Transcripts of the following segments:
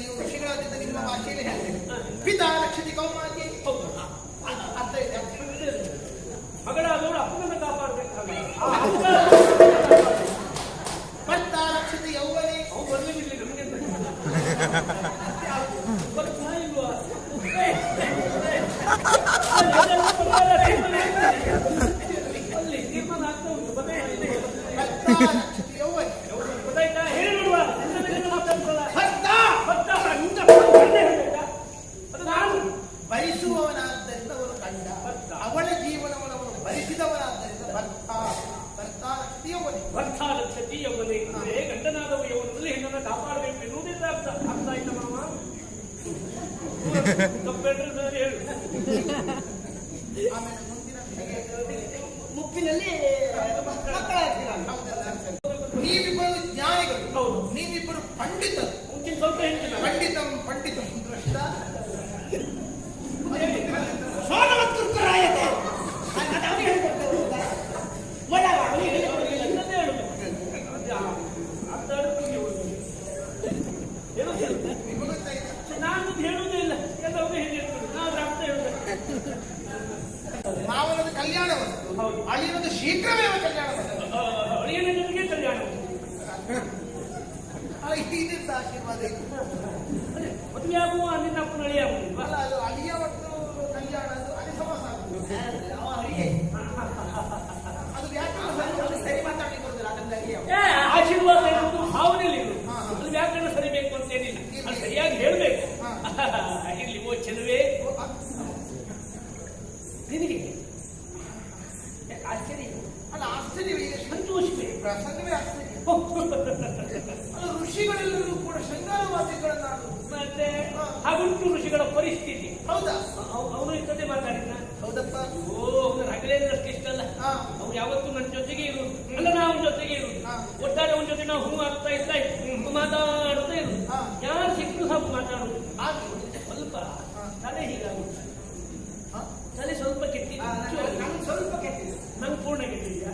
ನೀವು ವರ್ಷಗಳಾದ್ರಿಂದ ನಿಮ್ಮ ಭಾಷೆಯಲ್ಲಿ ಹೇಳ್ತೇನೆ ಪಿತ ರಕ್ಷತೆ ಕೌಮಾತಿ ಅರ್ಥ ಇದೆ ಮಗಳಾದವರು ಅಪ್ಪನ ಕಾಪಾಡಬೇಕಾಗ ಭರ್ತ ರಕ್ಷತೆ ಯೌವನೆ ಅವು ಬರಲಿಲ್ಲ ನಮಗೆ ಅಲ್ಲಿ ತೀರ್ಮಾನ ಆಗ್ತಾ ಉಂಟು ಅರ್ಥಾದ ಕ್ಷತಿ ಯೌವನೆ ಇದ್ರೆ ಗಂಡನಾದವು ಯೌವನದಲ್ಲಿ ಹೆಣ್ಣನ್ನು ಕಾಪಾಡಬೇಕು ಎನ್ನುವುದೇ ಅರ್ಥ. ಅರ್ಥ ಆಯ್ತಾ ಮಾಮ ತಪ್ಪೇಳ್ರಿ ಹೇಳು. ಮುಪ್ಪಿನಲ್ಲಿ ನೀವಿಬ್ಬರು ಜ್ಞಾನಿಗಳು. ಹೌದು. ನೀವಿಬ್ಬರು ಪಂಡಿತರು. ಪಂಡಿತ ಪಂಡಿತ ದೃಷ್ಟ. ಕಲ್ಯಾಣ ವಸ್ತು. ಅಳಿಯನದು ಶೀಘ್ರವೇ ಕಲ್ಯಾಣ ವಸ್ತು. ಅಳಿಯನಿಗೆ ಕಲ್ಯಾಣ ಇದ್ದಿದ್ದ ಆಶೀರ್ವಾದ ಮದುವೆ ಆಗುವ ಅಲ್ಲಿಂದ ಪುನಃ ಅಳಿಯಾಗುವ ಅಲ್ಲ ಅದು ಅಳಿಯ ಒಟ್ಟು ಕಲ್ಯಾಣ ಅದು ಅಲ್ಲಿ ಸಮಸ್ಯೆ ಆಯುಷ್ಯ ಋಷಿಗಳ ಪರಿಸ್ಥಿತಿ. ಹೌದಾ? ಅವನು ಇರ್ತದೆ ಮಾತಾಡಿದ ಹೌದಪ್ಪ. ಓ ಹಗಲೇಂದ್ರಷ್ಟು ಇಷ್ಟಲ್ಲ ಅವ್ರು ಯಾವತ್ತೂ ನನ್ನ ಜೊತೆಗೆ ಇರು ಅಲ್ಲ ನಾವು ಜೊತೆಗೆ ಇರು ಒಟ್ಟಾರೆ ಅವನ ಜೊತೆ ನಾವು ಹೂ ಆಗ್ತಾ ಇದ್ದ ಮಾತಾಡ್ತಾ ಇರು ಯಾರು ಸಿಕ್ಕೂ ಸ್ವಲ್ಪ ಮಾತಾಡುದು ಆದ್ರೂ ಸ್ವಲ್ಪ ತಲೆ ಹೀಗಾಗುತ್ತೆ ತಲೆ ಸ್ವಲ್ಪ ಕೆಟ್ಟಿ ಸ್ವಲ್ಪ ಕೆಟ್ಟಿದೆ. ನಂಗೆ ಪೂರ್ಣ ಕೆಟ್ಟಿದ್ಯಾ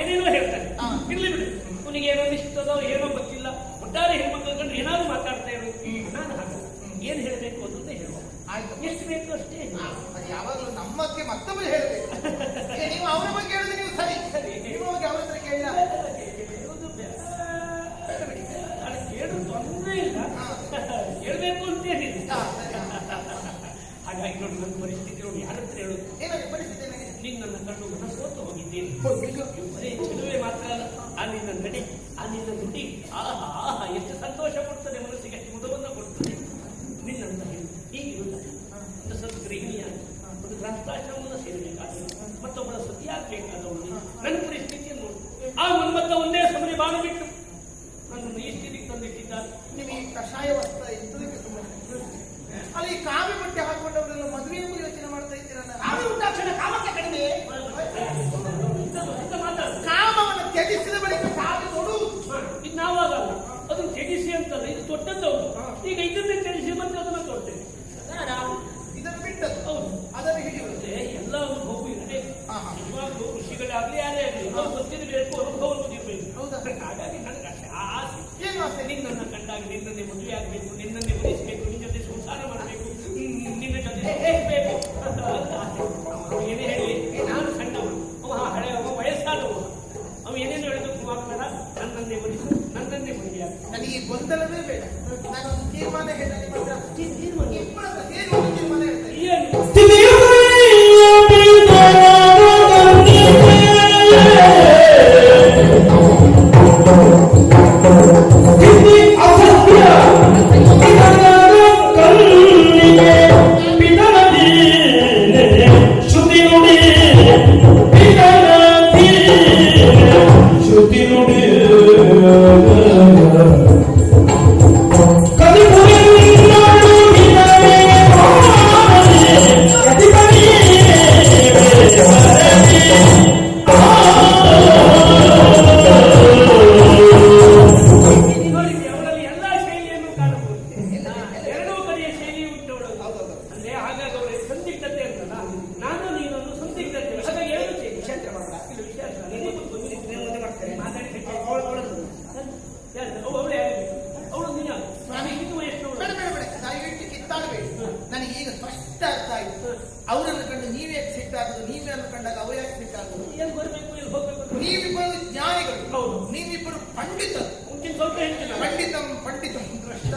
ಏನೇನೋ ಹೇಳ್ತಾನೆ. ಇರ್ಲಿ ಬಿಡು. ಅವನಿಗೆ ಏನೋ ಇಷ್ಟದೋ ಏನೋ ಗೊತ್ತಿಲ್ಲ. ಒಟ್ಟಾರೆ ಹೆಣ್ಮಕ್ಳು ಕಂಡ್ರೆ ಏನಾದ್ರು ಮಾತಾಡ್ತಾರೆ ಎಷ್ಟು ಬೇಕು ಅಷ್ಟೇ. ಅದು ಯಾವಾಗಲೂ ನಮ್ಮ ಬಗ್ಗೆ ಮತ್ತೊಬ್ಬರು ಹೇಳಬೇಕು ನೀವು ಅವರ ಬಗ್ಗೆ agreement and would you ಸಿಟ್ಟಾಗ್ತಾ ಇತ್ತು. ಅವರನ್ನು ಕಂಡು ನೀವ್ಯಾಕೆ ನೀವೇ ನೀವ್ಯಾನು ಕಂಡಾಗ ಅವ್ರು ಯಾಕೆ ಸಿಟ್ಟಾಗುದು ಎಲ್ಲಿ ಬರಬೇಕು? ಎಲ್ಲಿ ಹೋಗ್ಬೇಕು ನೀವಿಬ್ಬರು ಜ್ಞಾನಿಗಳು. ಹೌದು. ನೀವಿಬ್ಬರು ಪಂಡಿತರು. ಸ್ವಲ್ಪ ಹೇಳ್ತೀನಿ ಪಂಡಿತಂ ಪಂಡಿತಂ ದೃಷ್ಟ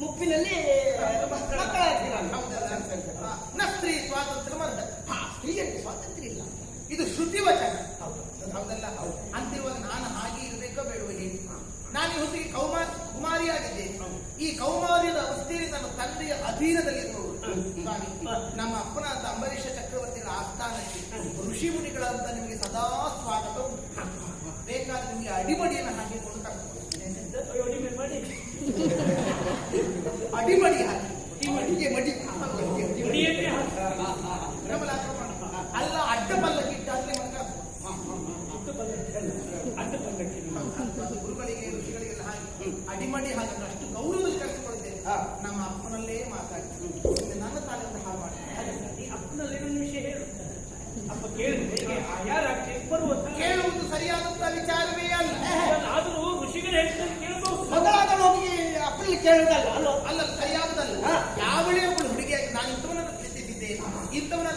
ಮುಪ್ಪಿನಲ್ಲಿ ಸ್ತ್ರೀ ಸ್ವಾತಂತ್ರ್ಯ ಮರ್ದ. ಹಾ ಸ್ವಾತಂತ್ರ್ಯ ಇಲ್ಲ. ಇದು ಶ್ರುತಿ ವಚನ. ಹೌದಲ್ಲ ಅಂತಿರುವಾಗ ನಾನು ಹಾಗೆ ಇರಬೇಕೋ ಬೇಡುವ ಹೇಳಿ ನಾನು ಇವತ್ತಿಗೆ ಕೌಮಾರ ಕುಮಾರಿಯಾಗಿದೆ ಈ ಕೌಮಾರ್ಯದ ಅವಸ್ಥೆಯಲ್ಲಿ ನನ್ನ ತಂದೆಯ ಅಧೀನದಲ್ಲಿ ನಮ್ಮ ಅಪ್ಪನಾದ ಅಂಬರೀಷ ಚಕ್ರವರ್ತಿಗಳ ಆಸ್ಥಾನಕ್ಕೆ ಋಷಿ ಮುನಿಗಳಂತ ನಿಮಗೆ ಸದಾ ಅಡಿ ಮಡಿ ಮಡಿಗೆ ಮಡಿ ಅಲ್ಲ ಅಡ್ಡ ಪಲ್ಲಕ್ಕಿ ಇಟ್ಟಾದ್ರೆ ಅಡ್ಡ ಪಲ್ಲಕ್ಕಿ ಗುರುಗಳಿಗೆ ಋಷಿಗಳಿಗೆಲ್ಲ ಹಾಕಿ. ಅಡಿಮಡಿ ಹಾಕಿದ್ರೆ ಅಷ್ಟು ಗೌರವದಲ್ಲಿ ಕರೆಸಿಕೊಳ್ತೇನೆ ನಮ್ಮ ಅಪ್ಪನಲ್ಲೇ ಮಾತಾಡ್ತೀವಿ ನನ್ನ ತಾಲೆಯಿಂದ ಹಾಳು ಮಾಡಿ ಅಪ್ಪನಲ್ಲಿ ನನ್ನ ವಿಷಯ ಹೇಳು. ಅಪ್ಪ ಕೇಳಿದ್ರೆ ಯಾರು ಬರುವಂತ ಕೇಳುವುದು ಸರಿಯಾದಂತ ವಿಚಾರವೇ ಅಲ್ಲ. ಆದರೂ ಋಷಿಗಳು ಹೇಳ್ತಾರೆ ಕೇಳಬಹುದು ಮೊದಲಾದ ಹೋಗಿ ಅಪ್ಪನಿಗೆ ಕೇಳಿದಲ್ಲ. ಅಲ್ಲ ಅಲ್ಲ quita unas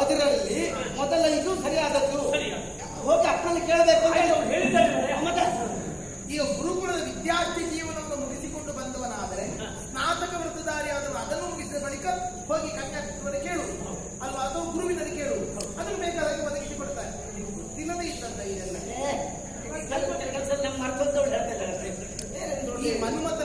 ಅದರಲ್ಲಿ ಮೊದಲ ಇದು ಸರಿಯಾದದ್ದು. ಹೋಗಿ ಅಪ್ಪನಲ್ಲಿ ಕೇಳಬೇಕು ಮತ್ತೆ ಈಗ ಗುರುಗಳ ವಿದ್ಯಾರ್ಥಿ ಜೀವನವನ್ನು ಮುಗಿಸಿಕೊಂಡು ಬಂದವನಾದರೆ ಸ್ನಾತಕ ವೃತ್ತಧಾರಿಯಾದವರು ಅದನ್ನು ಮುಗಿಸಿದ ಬಳಿಕ ಹೋಗಿ ಕನ್ಯಾಕುಮಾರಿ ಕೇಳು. ಅಲ್ವಾ? ಅದು ಗುರುವಿನಲ್ಲಿ ಕೇಳು. ಅದನ್ನು ಬೇಕಾದಾಗ ಒದಗಿಸಿ ಕೊಡ್ತಾರೆ. ನೀವು ಗೊತ್ತಿಲ್ಲದೆ ಇದ್ದಂತ ಇದೆಲ್ಲ. ಈ ಮನ್ಮಥ